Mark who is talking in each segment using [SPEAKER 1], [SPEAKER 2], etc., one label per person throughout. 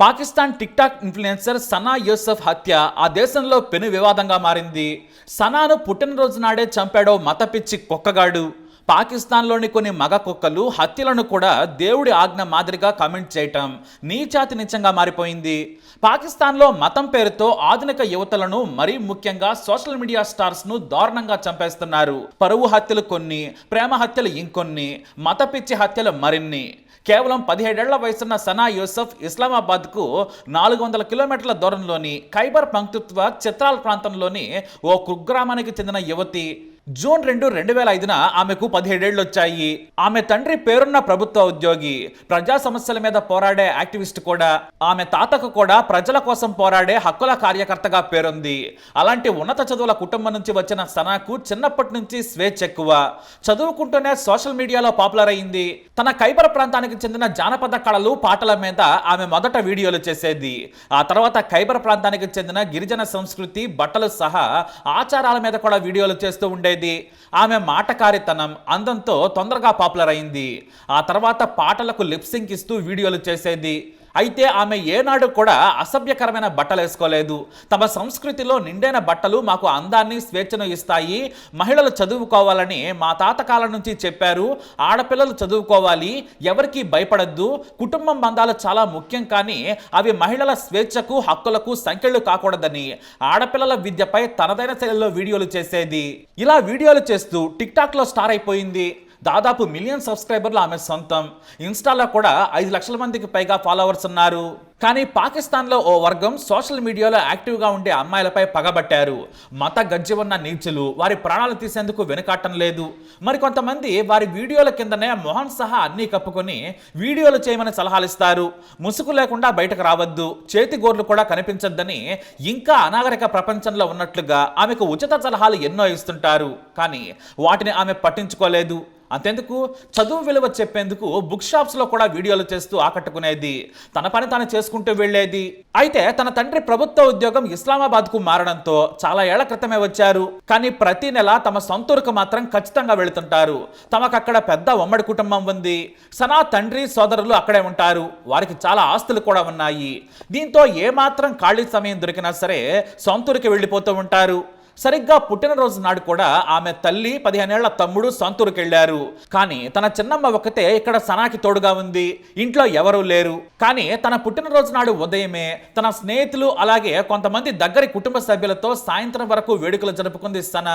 [SPEAKER 1] Pakistan TikTok influencer Sana Yousaf హత్య. ఆ దేశంలో పెను వివాదంగా మారింది. సనాను పుట్టినరోజు నాడే చంపాడో మతపిచ్చి కుక్కగాడు. పాకిస్తాన్లోని కొన్ని మగ కుక్కలు హత్యలను కూడా దేవుడి ఆజ్ఞ మాదిరిగా కమెంట్ చేయటం నీచాతి నీచంగా మారిపోయింది. పాకిస్తాన్లో మతం పేరుతో ఆధునిక యువతలను మరీ ముఖ్యంగా సోషల్ మీడియా స్టార్స్ను దారుణంగా చంపేస్తున్నారు. పరువు హత్యలు కొన్ని ప్రేమ హత్యలు ఇంకొన్ని మతపిచ్చి హత్యలు మరిన్ని. కేవలం పదిహేడేళ్ళ వయసున్న సనా యూసఫ్ ఇస్లామాబాద్కు నాలుగు వందల కిలోమీటర్ల దూరంలోని ఖైబర్ పంక్తుత్వ చిత్రాల ప్రాంతంలోని ఓ కుగ్రామానికి చెందిన యువతి జూన్ రెండు రెండు వేల ఐదున ఆమెకు పదిహేడేళ్ళు వచ్చాయి ఆమె తండ్రి పేరున్న ప్రభుత్వ ఉద్యోగి ప్రజా సమస్యల మీద పోరాడే యాక్టివిస్ట్ కూడా ఆమె తాతకు కూడా ప్రజల కోసం పోరాడే హక్కుల కార్యకర్తగా పేరుంది. అలాంటి ఉన్నత చదువుల కుటుంబం నుంచి వచ్చిన సనాకు చిన్నప్పటి నుంచి స్వేచ్ఛ ఎక్కువ. చదువుకుంటూనే సోషల్ మీడియాలో పాపులర్ అయింది. తన ఖైబర్ ప్రాంతానికి చెందిన జానపద కళలు పాటల మీద ఆమె మొదట వీడియోలు చేసేది. ఆ తర్వాత ఖైబర్ ప్రాంతానికి చెందిన గిరిజన సంస్కృతి బట్టలు సహా ఆచారాల మీద కూడా వీడియోలు చేస్తూ ఉండేది. ఆమె మాటకారితనం అందంతో తొందరగా పాపులర్ అయింది. ఆ తర్వాత పాటలకు లిప్సింక్ ఇస్తూ వీడియోలు చేసేది. అయితే ఆమె ఏనాడు కూడా అసభ్యకరమైన బట్టలు వేసుకోలేదు. తమ సంస్కృతిలో నిండైన బట్టలు మాకు అందాన్ని స్వేచ్ఛను ఇస్తాయి. మహిళలు చదువుకోవాలని మా తాతకాలం నుంచి చెప్పారు. ఆడపిల్లలు చదువుకోవాలి. ఎవరికి భయపడద్దు. కుటుంబం బంధాలు చాలా ముఖ్యం కానీ అవి మహిళల స్వేచ్ఛకు హక్కులకు సంఖ్యలు కాకూడదని. ఆడపిల్లల విద్యపై తనదైన శైలిలో వీడియోలు చేసేది. ఇలా వీడియోలు చేస్తూ టిక్ టాక్లో స్టార్ అయిపోయింది. దాదాపు మిలియన్ సబ్స్క్రైబర్లు ఆమె సొంతం. ఇన్స్టాలో కూడా ఐదు లక్షల మందికి పైగా ఫాలోవర్స్ ఉన్నారు. కానీ పాకిస్తాన్లో ఓ వర్గం సోషల్ మీడియాలో యాక్టివ్గా ఉండే అమ్మాయిలపై పగబట్టారు. మత గజ్జి ఉన్న నీచులు వారి ప్రాణాలు తీసేందుకు వెనుకాటం లేదు. మరికొంతమంది వారి వీడియోల కిందనే మొహన్ సహా అన్నీ కప్పుకొని వీడియోలు చేయమని సలహాలు ఇస్తారు. ముసుగు లేకుండా బయటకు రావద్దు చేతి గోర్లు కూడా కనిపించొద్దని ఇంకా అనాగరిక ప్రపంచంలో ఉన్నట్లుగా ఆమెకు ఉచిత సలహాలు ఎన్నో ఇస్తుంటారు. కానీ వాటిని ఆమె పట్టించుకోలేదు. అంతెందుకు? చదువు విలువ చెప్పేందుకు బుక్ షాప్స్లో కూడా వీడియోలు చేస్తూ ఆకట్టుకునేది. తన పని తాను చేసుకుంటూ వెళ్ళేది. అయితే తన తండ్రి ప్రభుత్వ ఉద్యోగం ఇస్లామాబాద్కు మారడంతో చాలా ఏళ్ళ క్రితమే వచ్చారు. కానీ ప్రతి నెల తమ సొంతూరుకు మాత్రం ఖచ్చితంగా వెళుతుంటారు. తమకు అక్కడ పెద్ద ఉమ్మడి కుటుంబం ఉంది. సనా తండ్రి సోదరులు అక్కడే ఉంటారు. వారికి చాలా ఆస్తులు కూడా ఉన్నాయి. దీంతో ఏమాత్రం ఖాళీ సమయం దొరికినా సరే సొంతూరుకి వెళ్ళిపోతూ ఉంటారు. సరిగ్గా పుట్టినరోజు నాడు కూడా ఆమె తల్లి పదిహేనేళ్ళ తమ్ముడు సొంతూరుకి వెళ్ళారు కానీ తన చిన్నమ్మ ఒకతే ఇక్కడ సనాకి తోడుగా ఉంది. ఇంట్లో ఎవరూ లేరు. కానీ తన పుట్టినరోజు నాడు ఉదయమే తన స్నేహితులు అలాగే కొంతమంది దగ్గరి కుటుంబ సభ్యులతో సాయంత్రం వరకు వేడుకలు జరుపుకుంది సన.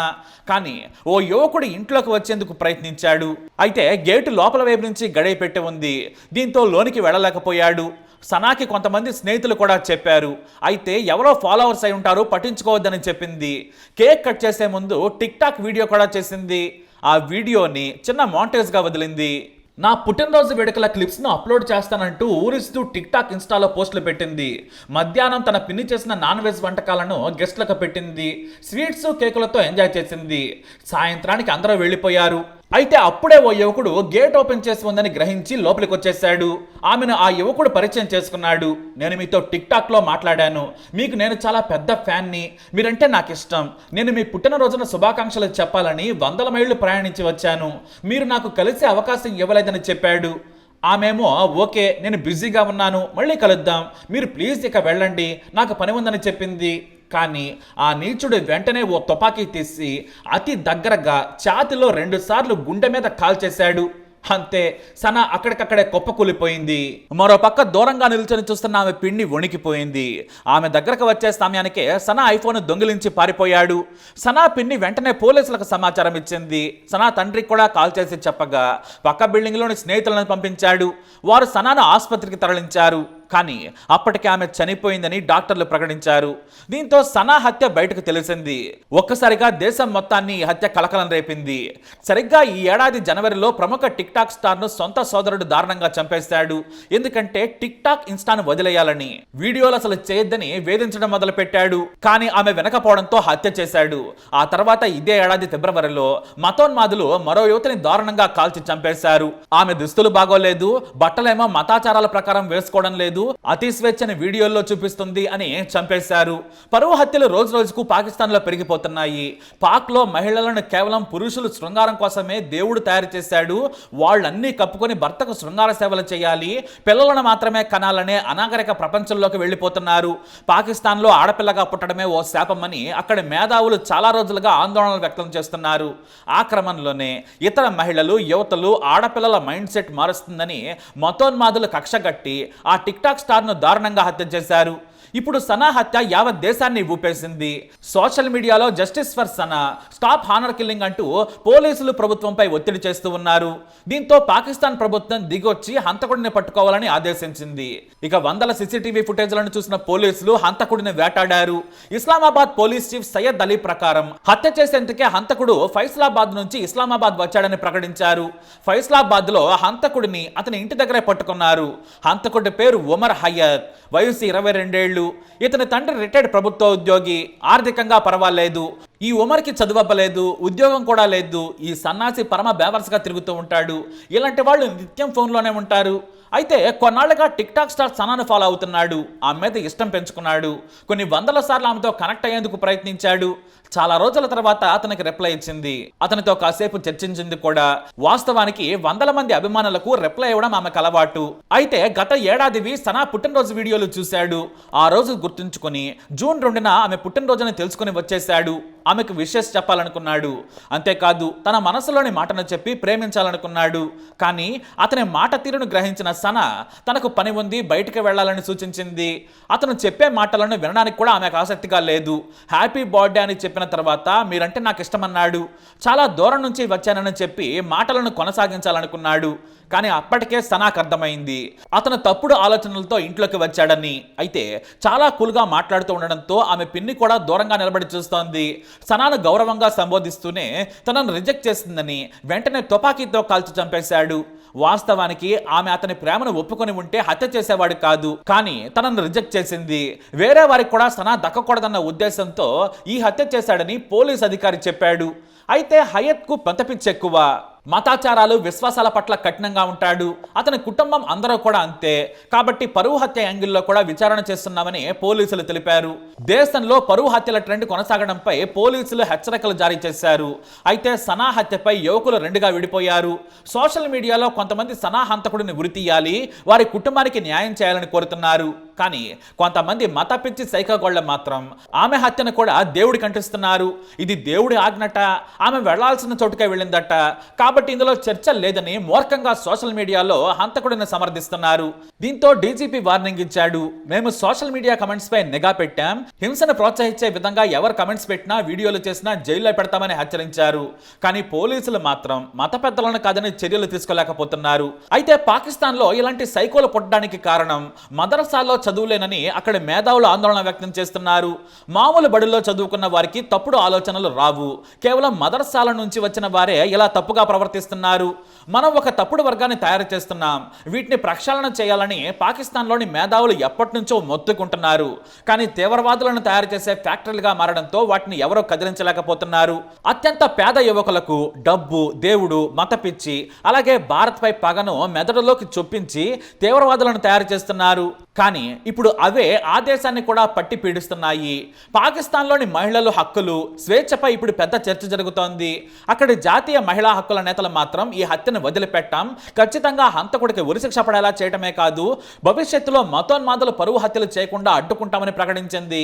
[SPEAKER 1] కానీ ఓ యువకుడు ఇంట్లోకి వచ్చేందుకు ప్రయత్నించాడు. అయితే గేటు లోపల వైపు నుంచి గడియ పెట్టి ఉంది. దీంతో లోనికి వెళ్ళలేకపోయాడు. సనాకి కొంతమంది స్నేహితులు కూడా చెప్పారు అయితే ఎవరో ఫాలోవర్స్ అయి ఉంటారో పట్టించుకోవద్దని చెప్పింది. కేక్ కట్ చేసే ముందు టిక్ టాక్ వీడియో కూడా చేసింది. ఆ వీడియోని చిన్న మాంటేజ్గా వదిలింది. నా పుట్టినరోజు వేడుకల క్లిప్స్ను అప్లోడ్ చేస్తానంటూ ఊరిస్తూ టిక్ టాక్ ఇన్స్టాలో పోస్టులు పెట్టింది. మధ్యాహ్నం తన పిన్ని చేసిన నాన్ వెజ్ వంటకాలను గెస్ట్లకు పెట్టింది. స్వీట్స్ కేకులతో ఎంజాయ్ చేసింది. సాయంత్రానికి అందరూ వెళ్ళిపోయారు. అయితే అప్పుడే ఓ యువకుడు గేట్ ఓపెన్ చేసి ఉందని గ్రహించి లోపలికి వచ్చేసాడు ఆమెను ఆ యువకుడు పరిచయం చేసుకున్నాడు. నేను మీతో టిక్ టాక్లో మాట్లాడాను. మీకు నేను చాలా పెద్ద ఫ్యాన్ని. మీరంటే నాకు ఇష్టం నేను మీ పుట్టినరోజున శుభాకాంక్షలు చెప్పాలని వందల మైళ్ళు ప్రయాణించి వచ్చాను. మీరు నాకు కలిసే అవకాశం ఇవ్వలేదని చెప్పాడు. ఆమెమో ఓకే నేను బిజీగా ఉన్నాను. మళ్ళీ కలుద్దాం. మీరు ప్లీజ్ ఇక వెళ్ళండి. నాకు పని ఉందని చెప్పింది. కానీ ఆ నీచుడు వెంటనే ఓ తుపాకీ తీసి అతి దగ్గరగా ఛాతిలో రెండుసార్లు గుండె మీద కాల్చేశాడు. అంతే సన అక్కడికక్కడే కుప్పకూలిపోయింది. మరోపక్క దూరంగా నిల్చొని చూస్తున్న ఆమె పిండి వణికిపోయింది. ఆమె దగ్గరకు వచ్చే సమయానికే సనా ఐఫోన్ దొంగిలించి పారిపోయాడు. సనా పిన్ని వెంటనే పోలీసులకు సమాచారం ఇచ్చింది. సనా తండ్రికి కూడా కాల్ చేసి చెప్పగా పక్క బిల్డింగ్లోని స్నేహితులను పంపించాడు. వారు సనాను ఆసుపత్రికి తరలించారు. కానీ అప్పటికే ఆమె చనిపోయిందని డాక్టర్లు ప్రకటించారు. దీంతో సనా హత్య బయటకు తెలిసింది. ఒక్కసారిగా దేశం మొత్తాన్ని హత్య కలకలం రేపింది. సరిగ్గా ఈ ఏడాది జనవరిలో ప్రముఖ టిక్ టాక్ స్టార్ను సొంత సోదరుడు దారుణంగా చంపేశాడు. ఎందుకంటే టిక్ టాక్ ఇన్స్టాను వదిలేయాలని వీడియోలు అసలు చేయొద్దని వేధించడం మొదలు పెట్టాడు కానీ ఆమె వెనకపోవడంతో హత్య చేశాడు. ఆ తర్వాత ఇదే ఏడాది ఫిబ్రవరిలో మతోన్మాదులు మరో యువతిని దారుణంగా కాల్చి చంపేశారు. ఆమె దుస్తులు బాగోలేదు బట్టలేమో మతాచారాల ప్రకారం వేసుకోవడం లేదు లేదు అతి స్వేచ్ఛని వీడియోల్లో చూపిస్తుంది అని చంపేశారు. పరువు హత్యలు రోజు రోజుకు పాకిస్తాన్లో పెరిగిపోతున్నాయి. పాక్లో మహిళలను కేవలం పురుషులు శృంగారం కోసమే దేవుడు తయారు చేశాడు. వాళ్ళన్నీ కప్పుకొని భర్తకు శృంగార సేవలు చేయాలి. పిల్లలను మాత్రమే కనాలనే అనాగరిక ప్రపంచంలోకి వెళ్ళిపోతున్నారు. పాకిస్తాన్లో ఆడపిల్లగా పుట్టడమే ఓ శాపమని అక్కడి మేధావులు చాలా రోజులుగా ఆందోళనలు వ్యక్తం చేస్తున్నారు. ఆ క్రమంలోనే ఇతర మహిళలు యువతలు ఆడపిల్లల మైండ్ సెట్ మారుస్తుందని మతోన్మాదులు కక్షగట్టి ఆ టిక్ టాక్ స్టార్ను దారుణంగా హత్య చేశారు. ఇప్పుడు సనా హత్య యావత్ దేశాన్ని ఊపేసింది. సోషల్ మీడియాలో justice for Sana stop honour killing అంటూ పోలీసులు ప్రభుత్వంపై ఒత్తిడి చేస్తూ ఉన్నారు. దీంతో పాకిస్తాన్ ప్రభుత్వం దిగొచ్చి హంతకుడిని పట్టుకోవాలని ఆదేశించింది. ఇక వందల సీసీటీవీ ఫుటేజ్లను చూసిన పోలీసులు హంతకుడిని వేటాడారు. ఇస్లామాబాద్ పోలీస్ చీఫ్ సయ్యద్ అలీ ప్రకారం హత్య చేసేందుకే హంతకుడు ఫైసలాబాద్ నుంచి ఇస్లామాబాద్ వచ్చాడని ప్రకటించారు. ఫైసలాబాద్లో హంతకుడిని అతని ఇంటి దగ్గరే పట్టుకున్నారు. హంతకుడి పేరు ఉమర్ హయ్యర్ వయసు ఇరవై రెండేళ్ళు ఇతని తండ్రి రిటైర్డ్ ప్రభుత్వ ఉద్యోగి. ఆర్థికంగా పర్వాలేదు. ఈ ఉమర్కి చదువబ్బలేదు ఉద్యోగం కూడా లేదు. ఈ సన్నాసి పరమ బేవర్స్గా తిరుగుతూ ఉంటాడు. ఇలాంటి వాళ్ళు నిత్యం ఫోన్లోనే ఉంటారు. అయితే కొన్నాళ్ళుగా టిక్ టాక్ స్టార్ సనాను ఫాలో అవుతున్నాడు. ఆమె మీద ఇష్టం పెంచుకున్నాడు. కొన్ని వందల సార్లు ఆమెతో కనెక్ట్ అయ్యేందుకు ప్రయత్నించాడు. చాలా రోజుల తర్వాత అతనికి రిప్లై ఇచ్చింది. అతనితో కాసేపు చర్చించింది కూడా. వాస్తవానికి వందల మంది అభిమానులకు రిప్లై ఇవ్వడం ఆమెకు అలవాటు. అయితే గత ఏడాదివి సనా పుట్టినరోజు వీడియోలు చూశాడు. ఆ రోజు గుర్తుంచుకొని జూన్ రెండున ఆమె పుట్టినరోజుని తెలుసుకుని వచ్చేశాడు. ఆమెకు విషెస్ చెప్పాలనుకున్నాడు. అంతేకాదు తన మనసులోని మాటను చెప్పి ప్రేమించాలనుకున్నాడు. కానీ అతని మాట తీరును గ్రహించిన సన తనకు పని ఉంది బయటికి వెళ్ళాలని సూచించింది. అతను చెప్పే మాటలను వినడానికి కూడా ఆమెకు ఆసక్తిగా లేదు. హ్యాపీ బర్త్డే అని చెప్పిన తర్వాత మీరంటే నాకు ఇష్టమన్నాడు. చాలా దూరం నుంచి వచ్చానని చెప్పి మాటలను కొనసాగించాలనుకున్నాడు. కానీ అప్పటికే సనాకు అర్థమైంది. అతను తప్పుడు ఆలోచనలతో ఇంట్లోకి వచ్చాడని. అయితే చాలా కూల్గా మాట్లాడుతూ ఉండడంతో ఆమె పిన్ని కూడా దూరంగా నిలబడి చూస్తోంది. సనాను గౌరవంగా సంబోధిస్తూనే తనను రిజెక్ట్ చేసిందని వెంటనే తుపాకీతో కాల్చి చంపేశాడు. వాస్తవానికి ఆమె అతని ప్రేమను ఒప్పుకొని ఉంటే హత్య చేసేవాడు కాదు. కానీ తనను రిజెక్ట్ చేసింది. వేరే వారికి కూడా సనా దక్కకూడదన్న ఉద్దేశంతో ఈ హత్య చేశాడని పోలీస్ అధికారి చెప్పాడు. అయితే హయత్కు పంతపిచ్చి ఎక్కువ మతాచారాలు విశ్వాసాల పట్ల కఠినంగా ఉంటాడు. అతని కుటుంబం అందరూ కూడా అంతే. కాబట్టి పరువు హత్య యాంగిల్లో కూడా విచారణ చేస్తున్నామని పోలీసులు తెలిపారు. దేశంలో పరువు హత్యల ట్రెండ్ కొనసాగడంపై పోలీసులు హెచ్చరికలు జారీ చేశారు. అయితే సనా హత్యపై యువకులు రెండుగా విడిపోయారు. సోషల్ మీడియాలో కొంతమంది సనా హంతకుడిని గురితీయాలి వారి కుటుంబానికి న్యాయం చేయాలని కోరుతున్నారు. కానీ కొంతమంది మత పిచ్చి సైకోగోళ్ళ మాత్రం ఆమె హత్యను కూడా దేవుడికి అంటిస్తున్నారు. ఇది దేవుడి ఆజ్ఞట. ఆమె వెళ్ళాల్సిన చోటుకే వెళ్ళిందట. కాబట్టి ఇందులో చర్చ లేదని మూర్ఖంగా సోషల్ మీడియాలో హంతకుడిని సమర్థిస్తున్నారు. దీంతో డీజీపీ వార్నింగ్ ఇచ్చాడు. మేము సోషల్ మీడియా కమెంట్స్ పై నిఘా పెట్టాం. హింసను ప్రోత్సహించే విధంగా ఎవరు కమెంట్స్ పెట్టినా వీడియోలు చేసినా జైల్లో పెడతామని హెచ్చరించారు. కానీ పోలీసులు మాత్రం మత పెద్దలను కాదని చర్యలు తీసుకోలేకపోతున్నారు. అయితే పాకిస్తాన్లో ఇలాంటి సైకోలు పుట్టడానికి కారణం మదరసాల్లో చదువులేనని అక్కడ మేధావులు ఆందోళన వ్యక్తం చేస్తున్నారు. మామూలు బడుల్లో చదువుకున్న వారికి తప్పుడు ఆలోచనలు రావు. కేవలం మదరసాల నుంచి వచ్చిన వారే ఇలా తప్పుగా ప్రవర్తిస్తున్నారు. మనం ఒక తప్పుడు వర్గాన్ని తయారు చేస్తున్నాం. వీటిని ప్రక్షాళన చేయాలని పాకిస్తాన్లోని మేధావులు ఎప్పటి నుంచో మొత్తుకుంటున్నారు. కానీ తీవ్రవాదులను తయారు చేసే ఫ్యాక్టరీలుగా మారడంతో వాటిని ఎవరో కదిలించలేకపోతున్నారు. అత్యంత పేద యువకులకు డబ్బు దేవుడు మత పిచ్చి అలాగే భారత్పై పగను మెదడులోకి చొప్పించి తీవ్రవాదులను తయారు చేస్తున్నారు. కానీ ఇప్పుడు అవే ఆ దేశాన్ని కూడా పట్టి పీడిస్తున్నాయి. పాకిస్తాన్లోని మహిళల హక్కులు స్వేచ్ఛపై ఇప్పుడు పెద్ద చర్చ జరుగుతోంది. అక్కడి జాతీయ మహిళా హక్కుల నేతలు మాత్రం ఈ హత్యను వదిలిపెట్టాం. ఖచ్చితంగా హంతకుడికి ఉరిశిక్ష పడేలా చేయటమే కాదు భవిష్యత్తులో మతోన్మాదులు పరువు హత్యలు చేయకుండా అడ్డుకుంటామని ప్రకటించింది.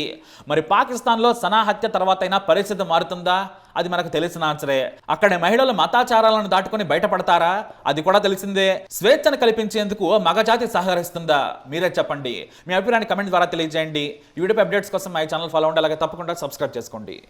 [SPEAKER 1] మరి పాకిస్తాన్లో సనా హత్య తర్వాతైనా పరిస్థితి మారుతుందా? అది మనకు తెలిసిన ఆన్సరే అక్కడ మహిళలు మతాచారాలను దాటుకొని బయటపడతారా? అది కూడా తెలిసిందే. స్వేచ్ఛను కల్పించేందుకు మగజాతి సహకరిస్తుందా? మీరే చెప్పండి. మీ అభిప్రాయాన్ని కమెంట్ ద్వారా తెలియజేయండి. ఈ అప్డేట్స్ కోసం మా ఛానల్ ఫాలో ఉండాలి అలాగే తప్పకుండా సబ్స్క్రైబ్ చేసుకోండి.